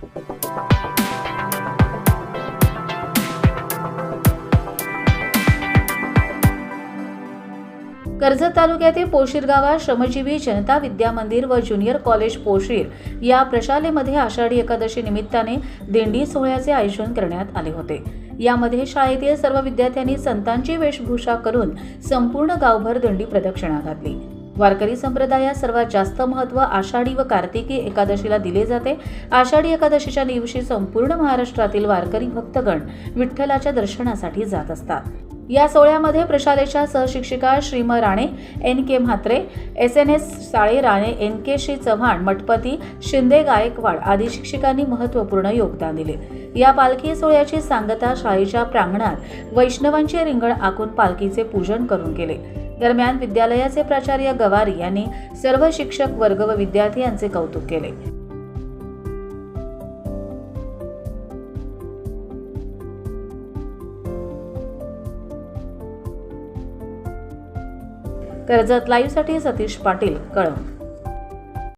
कर्जत तालुक्यातील पोशीर गावात श्रमजीवी जनता विद्या मंदिर व ज्युनियर कॉलेज पोशीर या प्रशालेमध्ये आषाढी एकादशी निमित्ताने दिंडी सोहळ्याचे आयोजन करण्यात आले होते. यामध्ये शाळेतील सर्व विद्यार्थ्यांनी संतांची वेशभूषा करून संपूर्ण गावभर दिंडी प्रदक्षिणा घातली. वारकरी संप्रदायात सर्वात जास्त महत्त्व आषाढी व कार्तिकी एकादशीला दिले जाते. आषाढी एकादशीच्या दिवशी संपूर्ण महाराष्ट्रातील वारकरी भक्तगण विठ्ठलाच्या दर्शनासाठी जात असतात. या सोहळ्यामध्ये प्रशालेच्या सहशिक्षिका Shrim Rane N K Mhatre S N S Sale Rane N K Shri Chavan Mathpati Shinde Gaikwad आदी शिक्षकांनी महत्त्वपूर्ण योगदान दिले. या पालखी सोहळ्याची सांगता शाळेच्या प्रांगणात वैष्णवांचे रिंगण आखून पालखीचे पूजन करून केले दरम्यान विद्यालयाचे प्राचार्य गवारी यांनी सर्व शिक्षक वर्ग व विद्यार्थी यांचे कौतुक केले. कर्जत लाईव्हसाठी सतीश पाटील कळंब.